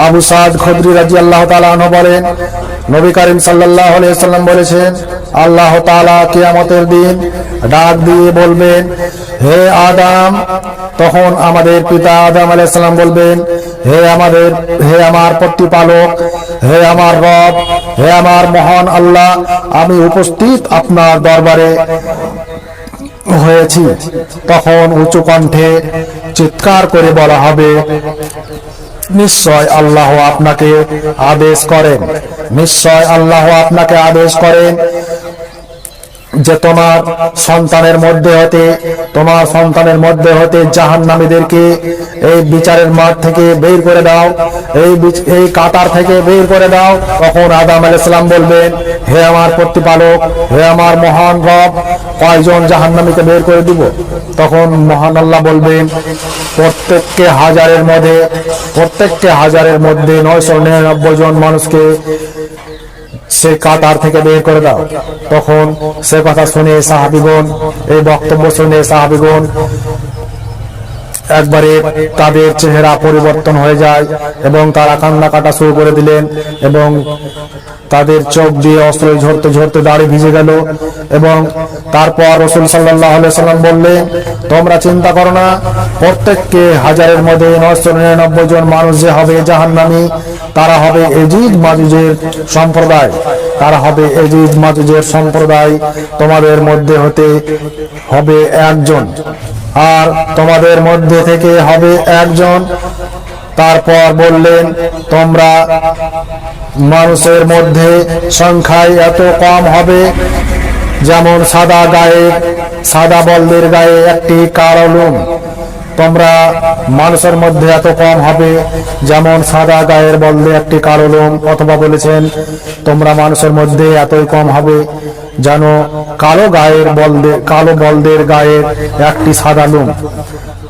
আবু সাদ খদ্রি রাজি আল্লাহ তালাহ বলেন, নবী করিম সাল্লাহ সাল্লাম বলেছেন, আল্লাহ তালা কিয়ামতের দিন ডাক দিয়ে বলবেন, হে আদাম, তখন আমাদের পিতা আদাম আলাইসাল্লাম বলবেন, হে আমাদের, হে আমার প্রতিপালক, হে আমার রব, হে আমার মহান আল্লাহ, আমি উপস্থিত আপনার দরবারে হয়েছি। তখন উঁচু কণ্ঠে চিৎকার করে বলা হবে নিশ্চয় আল্লাহ আপনাকে আদেশ করেন। নিশ্চয় আল্লাহ আপনাকে আদেশ করেন। যে তোমার সন্তানের মধ্যে হতে, তোমার সন্তানের মধ্যে হতে জাহান নামীদেরকে এই বিচারের মাঠ থেকে বের করে দাও, এই এই কাতার থেকে বের করে দাও। তখন আদাম আল ইসলাম বলবেন হে আমার প্রতিপালক, হে আমার মহান রব, কয়জন জাহান নামীকে বের করে দিব? তখন মহান আল্লাহ বলবেন প্রত্যেককে হাজারের মধ্যে, প্রত্যেককে হাজারের মধ্যে নয়শো নিরানব্বই জন মানুষকে সে কাতার থেকে বের করে দাও। তখন সে কথা শুনে সাহাবিগণ, এই বক্তব্য শুনে সাহাবিগণ একবারে তাদের চেহারা পরিবর্তন হয়ে যায় এবং তারা কান্না কাটা শুরু করে দিলেন এবং তাদের চোখ দিয়ে অস্ত্র ঝরতে ঝরতে দাড়ি ভিজে গেল এবং তারপর রসুল সাল্লাহ সাল্লাম বললেন, তোমরা চিন্তা করো না, প্রত্যেককে হাজারের মধ্যে নয়শো নিরানব্বই জন মানুষ যে হবে জাহান্নামী, তারা হবে এজিদ মাজুজের সম্প্রদায়। তারা হবে এজিদ মাজুজের সম্প্রদায়। তোমাদের মধ্যে হতে হবে একজন। আর তোমাদের মধ্যে থেকে হবে একজন। তারপর বললেন, তোমরা মানুষের মধ্যে সংখ্যায় এত কম হবে, যেমন সাদা গায়ে, সাদা বলদের গায়ে একটি কালো লোম তোমরা মানুষের মধ্যে এত কম হবে, যেমন সাদা গায়ের বলদে একটি কালো লোম অথবা বলেছেন, তোমরা মানুষের মধ্যে এতই কম হবে যেন কালো গায়ের বলদে, কালো বলদের গায়ের একটি সাদা লোম।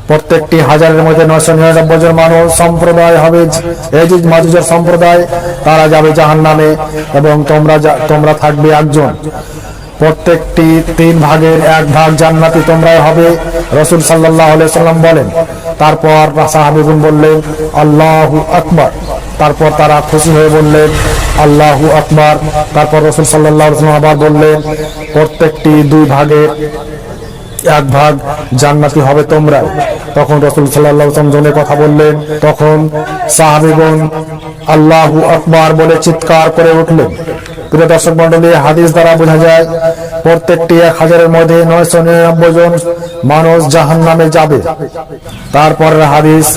প্রত্যেকটি হাজারের মধ্যে নয়শো নিরানব্বই জন মানুষ সম্প্রদায় হবে এজিজ মাজুজের সম্প্রদায়, তারা যাবে জাহান নামে এবং তোমরা তোমরা থাকবে একজন। প্রত্যেকটি তিন ভাগের এক ভাগ জান্নাতি তোমরাই হবে, রসুল সাল্লাহ সাল্লাম বলেন। তারপর সাহাবিগুন বললেন, আল্লাহু আকবর। তারপর তারা খুশি হয়ে বললেন, আল্লাহু আকবর। তারপর রসুল সাল্লাহ আবার বললেন, প্রত্যেকটি দুই ভাগে এক ভাগ জান্নাতি হবে তোমরা। তখন রসুল সাল্লাহ জনে কথা বললেন, তখন সাহাবিগণ আল্লাহু আকবার বলে চিৎকার করে উঠলেন। প্রিয় দর্শক মন্ডলী হাদিস দ্বারা বোঝা যায়, প্রত্যেকটি এক হাজারের মধ্যে নয়শো নিরানব্বই জন মানুষ জাহান নামে যাবে। তারপরের হাদিস